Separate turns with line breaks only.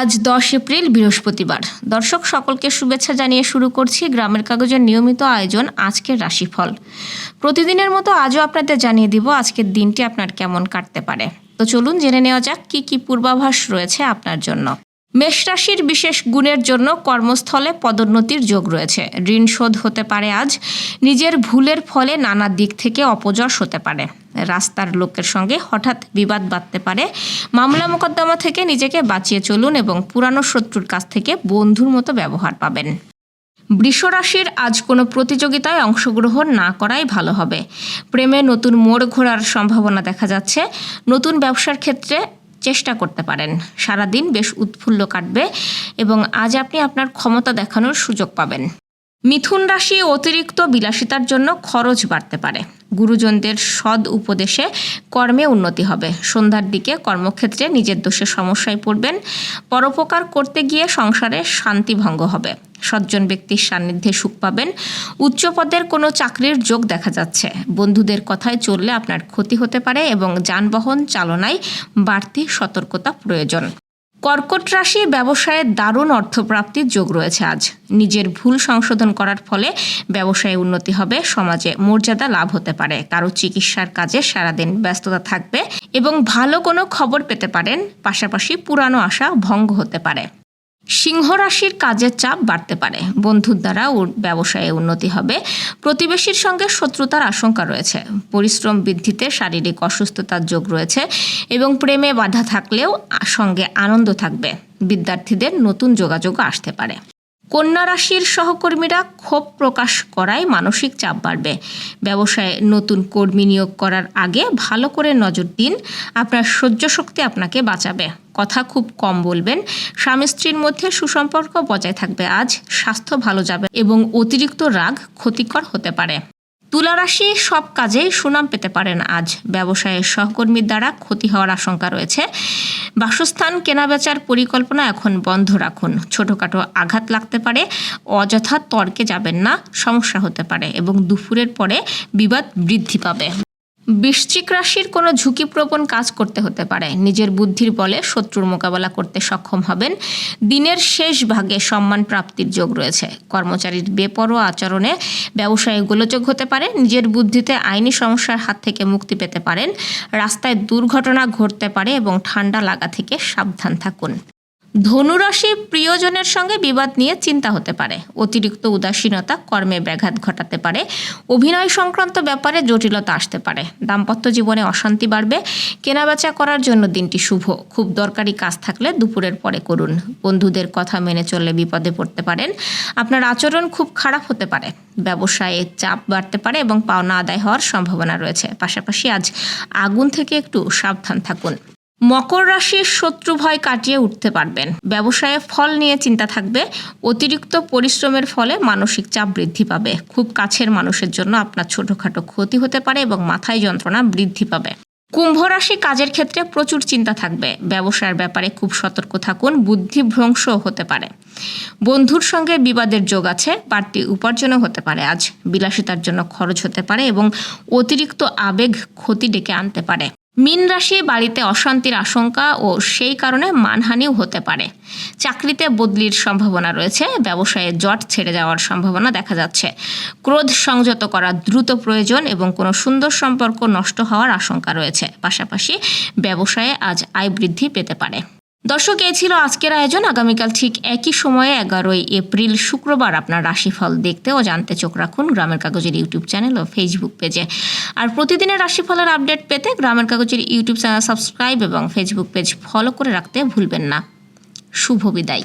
আজ দশ এপ্রিল, বৃহস্পতিবার। দর্শক, সকলকে শুভেচ্ছা জানিয়ে শুরু করছি গ্রামের কাগজের নিয়মিত আয়োজন আজকের রাশিফল। প্রতিদিনের মতো আজও আপনাদের জানিয়ে দিব আজকের দিনটি আপনার কেমন কাটতে পারে। তো চলুন জেনে নেওয়া যাক কি কি পূর্বাভাস রয়েছে আপনার জন্য। মেষ রাশির বিশেষ গুণের জন্য কর্মস্থলে পদোন্নতির যোগ রয়েছে। ঋণ শোধ হতে পারে আজ। নিজের ভুলের ফলে নানা দিক থেকে অপযশ হতে পারে। রাস্তার লোকের সঙ্গে হঠাৎ বিবাদ বাঁধতে পারে। মামলা মোকদ্দমা থেকে নিজেকে বাঁচিয়ে চলুন এবং পুরানো শত্রুর কাছ থেকে বন্ধুর মতো ব্যবহার পাবেন। বৃষরাশির আজ কোনো প্রতিযোগিতায় অংশগ্রহণ না করাই ভালো হবে। প্রেমে নতুন মোড় ঘোরার সম্ভাবনা দেখা যাচ্ছে। নতুন ব্যবসার ক্ষেত্রে চেষ্টা করতে পারেন। সারাদিন বেশ উৎফুল্ল কাটবে এবং আজ আপনি আপনার ক্ষমতা দেখানোর সুযোগ পাবেন। মিথুন রাশি অতিরিক্ত বিলাসিতার জন্য খরচ বাড়তে পারে। গুরুজনদের সদ উপদেশে কর্মে উন্নতি হবে। সন্ধ্যার দিকে কর্মক্ষেত্রে নিজের দোষে সমস্যায় পড়বেন। পরোপকার করতে গিয়ে সংসারে শান্তি ভঙ্গ হবে। সজ্জন ব্যক্তির সান্নিধ্যে সুখ পাবেন। উচ্চ পদের কোনো চাকরির যোগ দেখা যাচ্ছে। বন্ধুদের কথায় চললে আপনার ক্ষতি হতে পারে এবং যানবাহন চালনায় বাড়তি সতর্কতা প্রয়োজন। কর্কট রাশি ব্যবসায়ে দারুণ অর্থপ্রাপ্তির যোগ রয়েছে আজ। নিজের ভুল সংশোধন করার ফলে ব্যবসায় উন্নতি হবে, সমাজে মর্যাদা লাভ হতে পারে, কারও চিকিৎসার কাজে সারাদিন ব্যস্ততা থাকবে এবং ভালো কোনো খবর পেতে পারেন, পাশাপাশি পুরানো আশা ভঙ্গ হতে পারে। সিংহ রাশির কাজের চাপ বাড়তে পারে। বন্ধুর দ্বারা ব্যবসায়ে উন্নতি হবে। প্রতিবেশীর সঙ্গে শত্রুতার আশঙ্কা রয়েছে। পরিশ্রম বৃদ্ধিতে শারীরিক অসুস্থতার যোগ রয়েছে এবং প্রেমে বাধা থাকলেও সঙ্গে আনন্দ থাকবে। বিদ্যার্থীদের নতুন যোগাযোগ আসতে পারে। কন্যা রাশির সহকর্মীরা ক্ষোভ প্রকাশ করায় মানসিক চাপ বাড়বে। ব্যবসায় নতুন কর্মী নিয়োগ করার আগে ভালো করে নজর দিন। আপনার সহ্য শক্তি আপনাকে বাঁচাবে। কথা খুব কম বলবেন। স্বামী স্ত্রীর মধ্যে সুসম্পর্ক বজায় থাকবে। আজ স্বাস্থ্য ভালো যাবে এবং অতিরিক্ত রাগ ক্ষতিকর হতে পারে। তুলা রাশি সব কাজেই সুনাম পেতে পারেন আজ। ব্যবসায়ের সহকর্মীর দ্বারা ক্ষতি হওয়ার আশঙ্কা রয়েছে। বাসস্থান, কেনাবেচার পরিকল্পনা এখন বন্ধ রাখুন। ছোটোখাটো আঘাত লাগতে পারে, অযথা তর্কে যাবেন না, সমস্যা হতে পারে এবং দুপুরের পরে বিবাদ বৃদ্ধি পাবে। বৃশ্চিক রাশির কোনো ঝুঁকিপ্রবণ কাজ করতে হতে পারে। নিজের বুদ্ধির বলে শত্রুর মোকাবেলা করতে সক্ষম হবেন। দিনের শেষ ভাগে সম্মান প্রাপ্তির যোগ রয়েছে। কর্মচারীর বেপরোয়া আচরণে ব্যবসায়ে গোলযোগ হতে পারে। নিজের বুদ্ধিতে আইনি সমস্যার হাত থেকে মুক্তি পেতে পারেন। রাস্তায় দুর্ঘটনা ঘটতে পারে এবং ঠান্ডা লাগা থেকে সাবধান থাকুন। ধনুরাশি প্রিয়জনের সঙ্গে বিবাদ নিয়ে চিন্তা হতে পারে। অতিরিক্ত উদাসীনতা কর্মে ব্যাঘাত ঘটাতে পারে। অভিনয় সংক্রান্ত ব্যাপারে জটিলতা আসতে পারে। দাম্পত্য জীবনে অশান্তি বাড়বে। কেনাবেচা করার জন্য দিনটি শুভ। খুব দরকারি কাজ থাকলে দুপুরের পরে করুন। বন্ধুদের কথা মেনে চললে বিপদে পড়তে পারেন। আপনার আচরণ খুব খারাপ হতে পারে। ব্যবসায়ে চাপ বাড়তে পারে এবং পাওনা আদায় হওয়ার সম্ভাবনা রয়েছে। পাশাপাশি আজ আগুন থেকে একটু সাবধান থাকুন। মকর রাশির শত্রু ভয় কাটিয়ে উঠতে পারবেন। ব্যবসায়ে ফল নিয়ে চিন্তা থাকবে। অতিরিক্ত পরিশ্রমের ফলে মানসিক চাপ বৃদ্ধি পাবে। খুব কাছের মানুষের জন্য আপনার ছোটোখাটো ক্ষতি হতে পারে এবং মাথায় যন্ত্রণা বৃদ্ধি পাবে। কুম্ভ রাশি কাজের ক্ষেত্রে প্রচুর চিন্তা থাকবে। ব্যবসার ব্যাপারে খুব সতর্ক থাকুন। বুদ্ধি ভ্রংশও হতে পারে। বন্ধুর সঙ্গে বিবাদের যোগ আছে। বাড়তি উপার্জনও হতে পারে আজ। বিলাসিতার জন্য খরচ হতে পারে এবং অতিরিক্ত আবেগ ক্ষতি ডেকে আনতে পারে। মীন রাশি বাড়িতে অশান্তির আশঙ্কা ও সেই কারণে মানহানিও হতে পারে। চাকরিতে বদলির সম্ভাবনা রয়েছে, ব্যবসায়ে জট ছেড়ে যাওয়ার সম্ভাবনা দেখা যাচ্ছে। ক্রোধ সংযত করা দ্রুত প্রয়োজন এবং কোনো সুন্দর সম্পর্ক নষ্ট হওয়ার আশঙ্কা রয়েছে। পাশাপাশি ব্যবসায়ে আজ আয় বৃদ্ধি পেতে পারে। দর্শক, এ ছিল আজকের আয়োজন। আগামীকাল ঠিক একই সময়ে এগারোই এপ্রিল শুক্রবার আপনার রাশিফল দেখতে ও জানতে চোখ রাখুন গ্রামের কাগজের ইউটিউব চ্যানেল ও ফেসবুক পেজে। আর প্রতিদিনের রাশিফলের আপডেট পেতে গ্রামের কাগজের ইউটিউব চ্যানেল সাবস্ক্রাইব এবং ফেসবুক পেজ ফলো করে রাখতে ভুলবেন না। শুভ বিদায়।